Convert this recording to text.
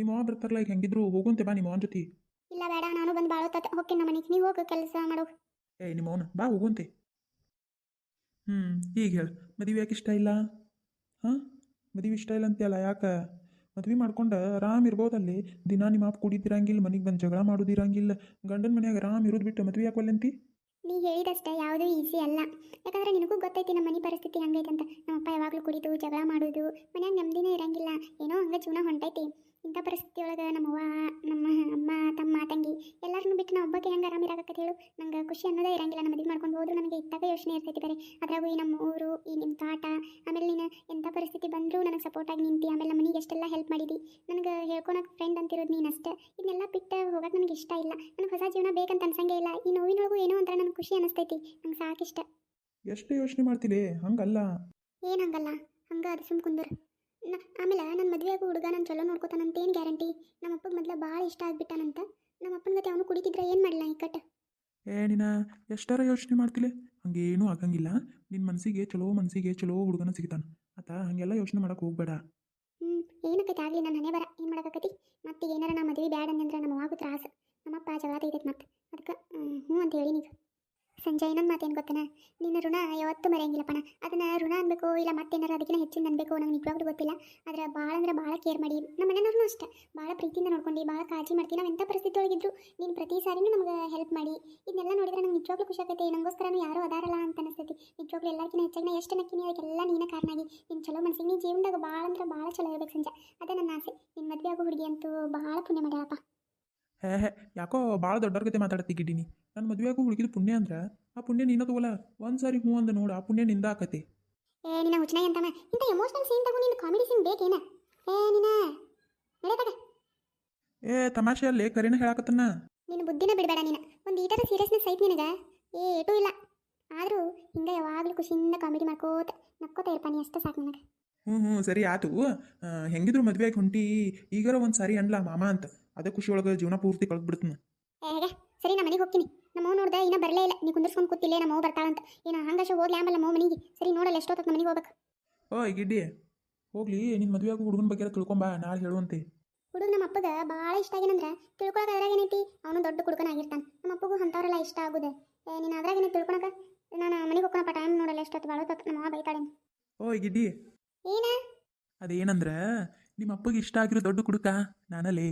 ನಿಮ್ಮ ಅವ್ವ ಬರ್ತಾರಲ್ಲ ಈಗ ಹೆಂಗಿದ್ರು ಹೋಗುವಂತೆ ಬಾ ನಿಮ್ಮ ಅವನ ಜೊತೆ. ಇಲ್ಲ ಬೇಡ ನಾನು ಬಂದು ಭಾಳ ತಾತ ಹೋಗ್ತೀನಿ ನಮ್ಮ ಮನೆಗೆ. ನೀವು ಹೋಗು ಕೆಲಸ ಮಾಡೋ. ಏ ನಿಮ್ಮ ಅವನು ಬಾ ಹೋಗುವಂತೆ. ಹ್ಞೂ ಈಗ ಹೇಳು. ಮದುವೆ ಯಾಕೆ ಇಷ್ಟ ಇಲ್ಲ? ಹಾಂ? ಮದುವೆ ಇಷ್ಟ ಇಲ್ಲ ಅಂತೀಯಲ್ಲ ಯಾಕೆ? ಮದ್ವೆ ಮಾಡ್ಕೊಂಡು ಆರಾಮ್ ಇರ್ಬೋದಲ್ಲಿ. ದಿನ ನಿಮ್ಮ ಅಪ್ಪ ಕುಡಿದಿರಂಗಿಲ್ಲ ಮನೆಗೆ ಬಂದು ಜಗಳ ಮಾಡೋದಿರಂಗಿಲ್ಲ. ಗಂಡನ ಮನೆಯಾಗ ಆರಾಮ್ ಇರೋದು ಬಿಟ್ಟು ಮದುವೆ ಯಾಕೆ ಒಲ್ಲೆಂತಿ ನೀ ಹೇಳಿದಷ್ಟೇ ಯಾವುದೂ ಈಸಿ ಅಲ್ಲ. ಯಾಕಂದ್ರೆ ನಿನಗೂ ಗೊತ್ತೈತಿ ನಮ್ಮ ಮನೆ ಪರಿಸ್ಥಿತಿ ಹಂಗೈತೆ ಅಂತ. ನಮ್ಮ ಅಪ್ಪ ಯಾವಾಗಲೂ ಕುಡಿದು ಜಗಳ ಮಾಡೋದು ಮನ್ಯಾಗ ನೆಮ್ಮದಿನೇ ಇರಂಗಿಲ್ಲ. ಏನೋ ಹಂಗೆ ಜೀವನ ಹೊಂಟೈತಿ. ಇಂಥ ಪರಿಸ್ಥಿತಿ ಒಳಗೆ ನಮ್ಮವ್ವ ನಮ್ಮ ಅಮ್ಮ ತಮ್ಮ ತಂಗಿ ಎಲ್ಲರನ್ನೂ ಬಿಟ್ಟು ನಾ ಒಬ್ಬಕ್ಕೆ ಹೆಂಗೆ ಆರಾಮ ಇರಾಕತ್ತೆ ಹೇಳು? ನಂಗೆ ಖುಷಿ ಅನ್ನೋದೇ ಇರಂಗಿಲ್ಲ. ನಮ್ಮ ಮದುವೆ ಮಾಡ್ಕೊಂಡು ಹೋದ್ರು ನನಗೆ ಇದ್ದಾಗ ಯೋಚನೆ ಇರ್ತೈತಿ ಬೇರೆ. ಅದ್ರಾಗೂ ಈ ನಮ್ಮ ಊರು ಈ ನಿಮ್ಮ ತಾಟ ಆಮೇಲೆ ನೀನು ಎಂಥ ಪರಿಸ್ಥಿತಿ ಬಂದರೂ ನನಗೆ ಸಪೋರ್ಟಾಗಿ ನಿಂತಿ ಆಮೇಲೆ ನಮ್ಮ ಮನೆಗೆ ಎಷ್ಟೆಲ್ಲ ಹೆಲ್ಪ್ ಮಾಡಿದಿ. ನನಗೆ ಹೇಳ್ಕೊಳಕ್ಕೆ ಫ್ರೆಂಡ್ ಅಂತಿರೋದು ನೀನು ಅಷ್ಟೇ. ಇದನ್ನೆಲ್ಲ ಬಿಟ್ಟು ಹೋಗೋಕೆ ನನಗೆ ಇಷ್ಟ ಇಲ್ಲ. ನನಗೆ ಹೊಸ ಜೀವನ ಬೇಕಂತ ಅನ್ಸಂಗೇ ಇಲ್ಲ. ಈ ನೋವಿನೊಳಗೂ ಏನೋ ಅಂತ ನನಗೆ ಖುಷಿ ಅನಿಸ್ತೈತಿ. ನಂಗೆ ಸಾಕಿಷ್ಟ. ಎಷ್ಟು ಯೋಚನೆ ಮಾಡ್ತಿಲಿ? ಹಂಗಲ್ಲ. ಏನು ಹಂಗಲ್ಲ. ಹಂಗೆ ಅದು ಸುಮ್ ಕುಂದ್ರು. ಆಮೇಲೆ ನನ್ನ ಮದುವೆ ಆಗೋ ಹುಡುಗ ನಾನು ಚಲೋ ನೋಡ್ಕೋತಾನಂತ ಏನು ಗ್ಯಾರಂಟಿ? ನಮ್ಮ ಅಪ್ಪಗೆ ಮೊದಲ ಭಾಳ ಇಷ್ಟ ಆಗ್ಬಿಟ್ಟಾನಂತ ನಮ್ಮ ಅಪ್ಪನ ಗತಿ ಅವನು ಕುಡಿತಿದ್ರೆ ಏನು ಮಾಡಲ್ಲ ಇಕ್ಕಟ್ಟ ಏ ನೀನ ಎಷ್ಟರ ಯೋಚನೆ ಮಾಡ್ತಿಲೆ? ಹಂಗೇನೂ ಆಗಂಗಿಲ್ಲ. ನಿನ್ನ ಮನಸ್ಸಿಗೆ ಚಲೋ ಮನಸ್ಸಿಗೆ ಚಲೋ ಹುಡುಗನ ಸಿಗ್ತಾನೆ. ಆತ ಹಾಗೆಲ್ಲ ಯೋಚನೆ ಮಾಡಕ್ಕೆ ಹೋಗ್ಬೇಡ. ಹ್ಞೂ ಏನಕ್ಕೈತೆ ಆಗಲಿ ನನ್ನ ಹನೇ ಬರ. ಏನು ಮಾಡೋಕ್ಕತಿ ಮತ್ತೆ ಏನಾರ ನಮ್ಮ ಮದುವೆ ಬ್ಯಾಡ ಅಂದ್ರೆ ನಮ್ಮ ಆಗು ತ್ರಾಸ ನಮ್ಮಪ್ಪ ಜಗಳ ತೆಗಿತೈತೆ ಮತ್ತೆ. ಅದಕ್ಕೆ ಹ್ಞೂ ಅಂತ ಹೇಳಿ ನೀವು ಸಂಜೆ ಇನ್ನೊಂದು ಮಾತೇನು ಗೊತ್ತೇನ? ನಿನ್ನ ಋಣ ಯಾವತ್ತೂ ಮರೆಯಂಗಿಲ್ಲಪ್ಪಣ ಅದನ್ನ ಋಣ ಅನ್ಬೇಕು ಇಲ್ಲ ಮತ್ತೇನಾರ ಅದಕ್ಕಿಂತ ಹೆಚ್ಚಿನ ಅನ್ಬೇಕು ನಂಗೆ ನಿಜವಾಗ್ಲೂ ಗೊತ್ತಿಲ್ಲ. ಆದರೆ ಭಾಳ ಅಂದ್ರೆ ಭಾಳ ಕೇರ್ ಮಾಡಿ. ನಮ್ಮ ಮನೆಯವ್ರನ್ನೂ ಅಷ್ಟೇ. ಭಾಳ ಪ್ರೀತಿಯಿಂದ ನೋಡ್ಕೊಂಡು ಭಾಳ ಕಾಳಜಿ ಮಾಡ್ತೀನಿ ನಾವು ಎಂಥ ಪರಿಸ್ಥಿತಿ ಒಳಗಿದ್ರು ನೀನು ಪ್ರತಿ ಸಾರಿನೂ ನಮ್ಗೆ ಹೆಲ್ಪ್ ಮಾಡಿ. ಇದನ್ನೆಲ್ಲ ನೋಡಿದ್ರೆ ನಂಗೆ ನಿಜವಾಗ್ಲೂ ಖುಷಿ ಆಗೈತೆ ನಂಗೋಸ್ಕರನೂ ಯಾರೂ ಅದಾರಲ್ಲ ಅಂತ ಅನಿಸ್ತೈತಿ. ನಿಜವಾಗ್ಲೂ ಎಲ್ಲಕ್ಕಿಂತ ಹೆಚ್ಚಾಗಿ ಎಷ್ಟು ನಕ್ಕಿನಿ ಅದಕ್ಕೆಲ್ಲ ನೀನೇ ಕಾರಣ ಆಗಿ. ನಿನ್ನ ಚಲೋ ಮನಸ್ಸಿಗೆ ನೀನು ಜೀವನದಾಗ ಭಾಳ ಅಂದ್ರೆ ಭಾಳ ಚಲೋ ಇರ್ಬೇಕು ಸಂಜೆ ಅದೇ ನನ್ನ ಆಸೆ. ನಿನ್ನ ಮದುವೆ ಆಗೋ ಹುಡುಗಿ ಅಂತೂ ಭಾಳ ಪುಣ್ಯ ಮಾಡ್ಯಾಳಪ್ಪ. ಹೇ ಹೇ ಯಾಕೋ ಭಾಳ ದೊಡ್ಡವ್ರ ಗಿಡ್ಡಿನಿ. ನನ್ನ ಮದುವೆಗೂ ಹುಡುಗಿದ ಪುಣ್ಯ ಅಂದ್ರೆ ಆ ಪುಣ್ಯ ನಿನ್ನ ತಗೋಲ ಒಂದು ಸಾರಿ ಹ್ಞೂ ಅಂದ ನೋಡು ಆ ಪುಣ್ಯ ನಿಂದ ಆಕತಿ. ಏ ನಿನ್ನ ಅಂತಮ್ಮ ಇಂಥ ಎಮೋಷನಲ್ ಸೀನ್ ತಗೋ ನಿನ್ನ ಕಾಮಿಡಿ ಸೀನ್ ಬೇಕೇನ? ಏ ನಿನ್ನ ನಡೆದಾಗ ಏ ತಮಾಷೆ ಅಲ್ಲಿ ಕರಿನ ಹೇಳಾಕತ್ತನ್ನ ನಿನ್ನ ಬುದ್ಧಿನ ಬಿಡಬೇಡ ನೀನು. ಒಂದು ತರ ಸೀರಿಯಸ್ನೆಸ್ ಐತಿ ನಿನಗೆ? ಏ ಏಟೂ ಇಲ್ಲ. ಆದರೂ ಹಿಂಗೆ ಯಾವಾಗಲೂ ಖುಷಿಯಿಂದ ಕಾಮಿಡಿ ಮಾಡ್ಕೋತ ನಕ್ಕೋತ ಇರ್ಪಾನಿ ಅಷ್ಟೇ ಸಾಕು ನನಗೆ. ಹ್ಞೂ ಹ್ಞೂ ಸರಿ ಆತು. ಹೆಂಗಿದ್ರು ಮದುವೆಗೆ ಹೊಂಟಿ ಈಗಾರ ಒಂದು ಸಾರಿ ಅನ್ಲ ಮಾಮ ಅಂತ. ಅದೇ ಖುಷಿ ಒಳಗೆ ಜೀವನ ಪೂರ್ತಿ ಕಳೆದು ಬಿಡ್ತೀನಿ ಸರಿ ನಾ ಮನೆಗೆ ಹೋಗ್ತೀನಿ. ನಮ್ಮ ನೋಡ್ದೆ ಇನ್ನೂ ಬರಲೇ ಇಲ್ಲ. ನೀ ಕುಂದಿರ್ಸ್ಕೊಂಡು ಕೂತಿಲ್ಲ ನಮ್ಮ ಅವ್ವ ಬರ್ತಾಳಂತ. ಏನು ಹಂಗಾಶ ಹೋಗ್ಲಿ ಆಮೇಲೆ ನಮ್ಮ ಮನೆಗೆ. ಸರಿ ನೋಡಲ್ಲ ಎಷ್ಟೊತ್ತ ನಮ್ಮ ಮನೆಗೆ ಹೋಗ್ಬೇಕು. ಓಯ್ ಗಿಡ್ಡಿ. ಹೋಗ್ಲಿ ನಿನ್ನ ಮದುವೆ ಆಗೋ ಹುಡುಗನ ಬಗ್ಗೆ ತಿಳ್ಕೊಂಬಾ ನಾಳೆ ಹೇಳುವಂತೆ. ಹುಡುಗ ನಮ್ಮ ಅಪ್ಪಗೆ ಭಾಳ ಇಷ್ಟ ಆಗ್ಯಾನಂದ್ರೆ ತಿಳ್ಕೊಳಕ್ಕೆ ಅದ್ರಾಗ ಏನೈತಿ? ಅವನು ದೊಡ್ಡ ಕುಡುಕನಾಗಿರ್ತಾನೆ ನಮ್ಮ ಅಪ್ಪಗೂ ಅಂಥವ್ರೆಲ್ಲ ಇಷ್ಟ ಆಗುದೆ. ಏ ನೀನು ಅದ್ರಾಗ ಏನೇ ತಿಳ್ಕೊಳಕ? ನಾನು ಮನೆಗೆ ಹೋಗೋಣಪ್ಪ ಟೈಮ್ ನೋಡಲ್ಲ ಎಷ್ಟೊತ್ತು ಭಾಳ ಹೊತ್ತು ನಮ್ಮ ಅವ್ವ ಬೈತಾಳೆ ಓಯ್ ಗಿಡ್ಡಿ. ಏನ? ಅದೇನಂದ್ರೆ ನಿಮ್ಮ ಅಪ್ಪಗೆ ಇಷ್ಟ ಆಗಿರೋ ದೊಡ್ಡ ಕುಡುಕ ನಾನಲ್ಲೇ.